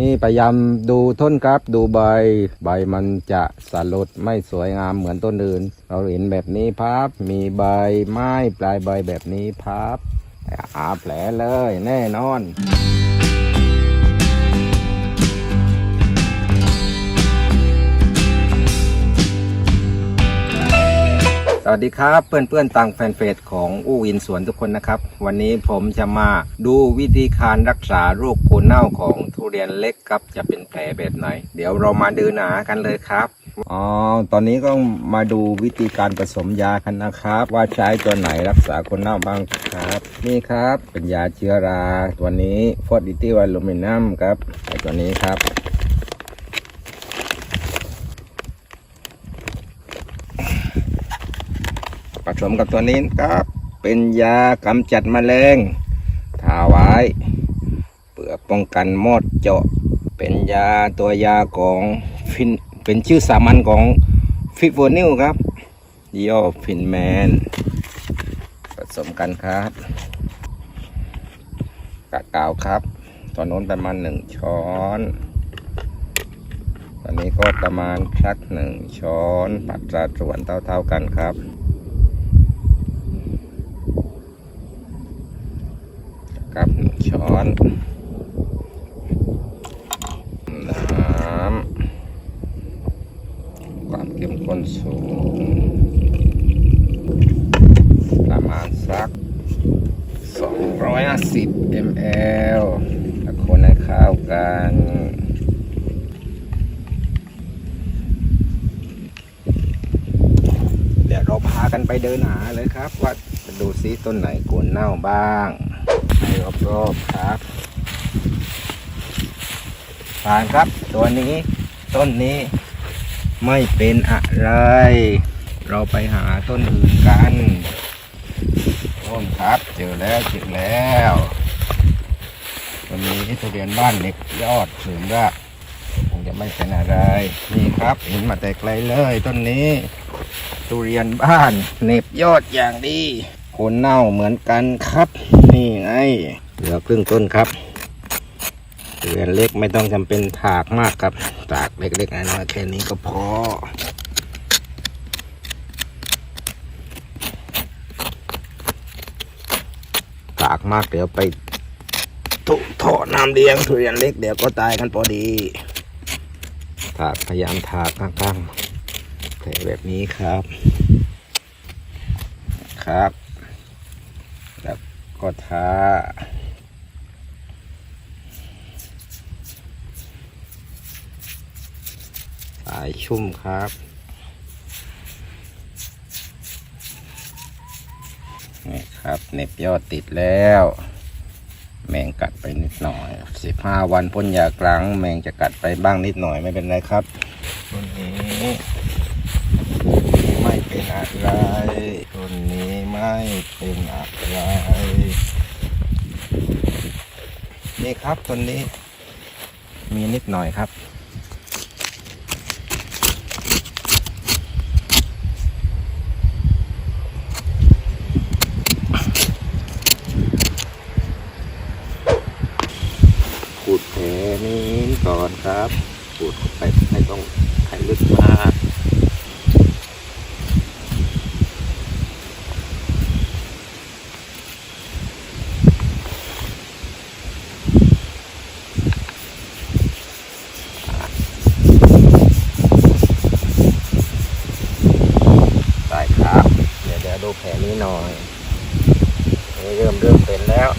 นี่พยายามดูต้นครับ ดูใบ ใบมันจะสลดไม่สวยงามเหมือนต้นอื่น เราเห็นแบบนี้พับ มีใบไม้ปลายใบแบบนี้พับหาแผลเลยแน่นอน วัสดีครับเพื่อนๆต่างแฟนเฟจของอู้อินสวนทุกคนนะครับ วันนี้ผมจะมาดูวิธีการรักษาโรคโคนเน่าของทุเรียนเล็กครับจะเป็นแผลแบบไหน เดี๋ยวเรามาดูหนากันเลยครับอ๋อตอนนี้ก็มาดูวิธีการผสมยากันนะครับ ว่าใช้ตัวไหนรักษาโคนเน่าบ้างครับ นี่ครับเป็นยาเชื้อรา ตัวนี้ฟอสดิตี้วาลูมินัมครับไอตัวนี้ครับ สมกับตัวนี้ครับ เป็นยากำจัดแมลงทาไว้ เพื่อป้องกันมอดเจาะ เป็นยาตัวยาของฟินเป็นชื่อสามัญของฟิโฟนิลครับยี่อฟินแมน ผสมกันครับกากาวครับ ตอนโน้นประมาณหนึ่งช้อนตอนนี้ก็ประมาณสักหนึ่งช้อนปัดสัดส่วนเท่าๆกันครับ กับหนึ่งช้อนน้ำความเข้มข้นสูง ประมาณสัก 250 ml แล้วคนให้เข้ากันเดี๋ยวเราพากันไปเดินหาเลยครับ ว่าดูซิต้นไหนกวนเน่าบ้าง ให้รอบๆครับผ่านครับ ตัวนี้ต้นนี้ไม่เป็นอะไร เราไปหาต้นอื่นกันต้นครับเจอแล้วเจอแล้วตัวนี้ทุเรียนบ้านเล็กยอดสูงรากคงจะไม่เป็นอะไร นี่ครับเห็นมาแต่ไกลเลยต้นนี้ ทุเรียนบ้านเหน็บยอดอย่างดีคนเน่าเหมือนกันครับ นี่ไงเหลือครึ่งต้นครับเรียนเล็กไม่ต้องจำเป็นถากมากครับถากเล็กๆน้อยๆแค่นี้ก็พอถากมากเดี๋ยวไปตุท่อน้ำเลี้ยงทุเรียนเล็กเดี๋ยวก็ตายกันพอดีถากพยายามถากข้างๆแผลแบบนี้ครับ ครับ ก็ทาสายชุ่มครับนี่ครับเน็บยอดติดแล้ว แมงกัดไปนิดหน่อยสิบห้าวันพ่นยากลางแมงจะกัดไปบ้างนิดหน่อยไม่เป็นไรครับต้นนี้ไม่เป็นอะไร เป็นอะไร นี่ครับต้นนี้ มีนิดหน่อยครับขูดแผลนี้ก่อนครับขูดไปไม่ต้องให้ลึกมาก ได้ครับ เดี๋ยวเดี๋ยวดูแผลนี้หน่อยเริ่มเริ่มเป็นแล้ว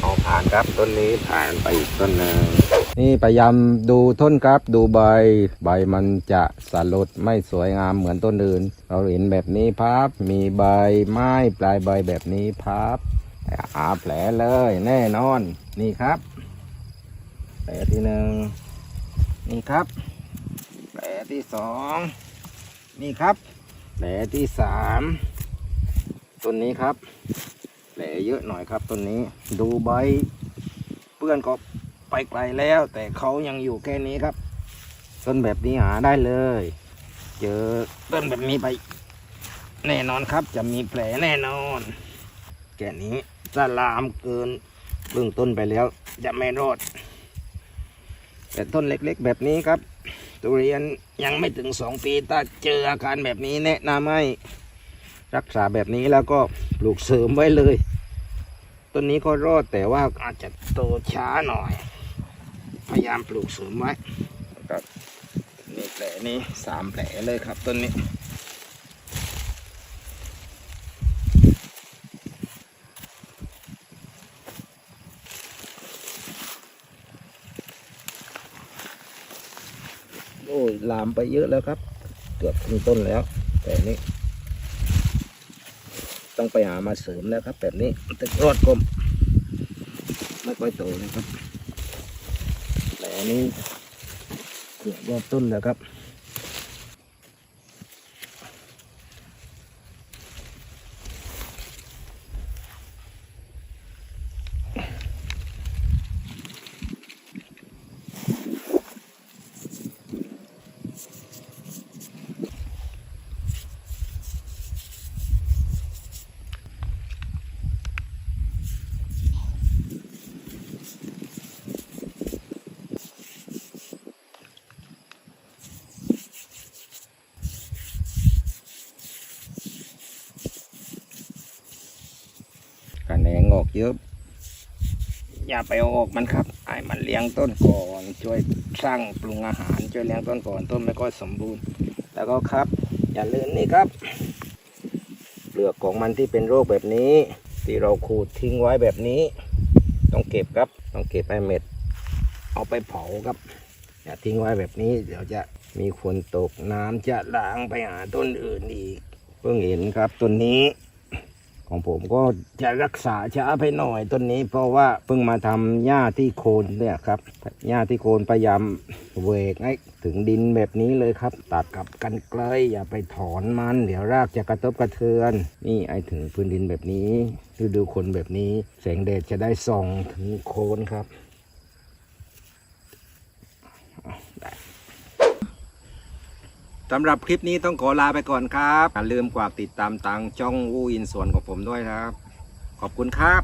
เอาผ่านครับต้นนี้ผ่านไปอีกต้นหนึ่งนี่พยายามดูต้นครับดูใบ ใบมันจะสลดไม่สวยงามเหมือนต้นอื่น เราเห็นแบบนี้พับ มีใบไม้ปลายใบแบบนี้พับหาแผลเลยแน่นอนนี่ครับแผลที่หนึ่ง นี่ครับ แผลที่สองนี่ครับ แผลที่สามต้นนี้ครับ แผลเยอะหน่อยครับต้นนี้ ดูใบเพื่อนก็ไปไกลแล้ว แต่เขายังอยู่แค่นี้ครับ ต้นแบบนี้หาได้เลย เจอต้นแบบนี้ไป แน่นอนครับจะมีแผลแน่นอน แกนี้จะลามเกินเบื้องต้นไปแล้ว จะไม่รอด แต่ต้นเล็กๆ แบบนี้ครับ ทุเรียนยังไม่ถึงสองปีถ้าเจออาการแบบนี้แนะนำให้รักษาแบบนี้แล้วก็ปลูกเสริมไว้เลย ต้นนี้ก็รอดแต่ว่าอาจจะโตช้าหน่อย พยายามปลูกเสริมไว้ครับนี่แผลนี้สามแผลเลยครับต้นนี้ ลามไปเยอะแล้วครับ เกือบถึงต้นแล้ว แต่นี้ ต้องไปหามาเสริมแล้วครับ แบบนี้ตึกรอดกลมไม่ค่อยโตนะครับแต่นี้เกือบรอดต้นแล้วครับ เยอะ อย่าไปเอาออกมันครับไอ้มันเลี้ยงต้นก่อน ช่วยสร้างปรุงอาหาร ช่วยเลี้ยงต้นก่อน ต้นไม่ก็สมบูรณ์ แล้วก็ครับ อย่าลืมนี่ครับ เปลือกของมันที่เป็นโรคแบบนี้ ที่เราขูดทิ้งไว้แบบนี้ ต้องเก็บครับ ต้องเก็บให้เม็ด เอาไปเผาครับ อย่าทิ้งไว้แบบนี้ เดี๋ยวจะมีฝนตกน้ำจะล้างไปหาต้นอื่นอีก เพิ่งเห็นครับต้นนี้ ของผมก็จะรักษาช้าไปหน่อยต้นนี้ เพราะว่าเพิ่งมาทำหญ้าที่โคนเนี่ยครับหญ้าที่โคนพยายามเวกให้ถึงดินแบบนี้เลยครับ ตัดกับกันไกลอย่าไปถอนมัน เดี๋ยวรากจะกระทบกระเทือน นี่ไอถึงพื้นดินแบบนี้ฤดูคนแบบนี้ แสงแดดจะได้ส่องถึงโคนครับ สำหรับคลิปนี้ต้องขอลาไปก่อนครับอย่าลืมกดติดตามตังช่องวูอินส่วนของผมด้วยนะครับ ขอบคุณครับ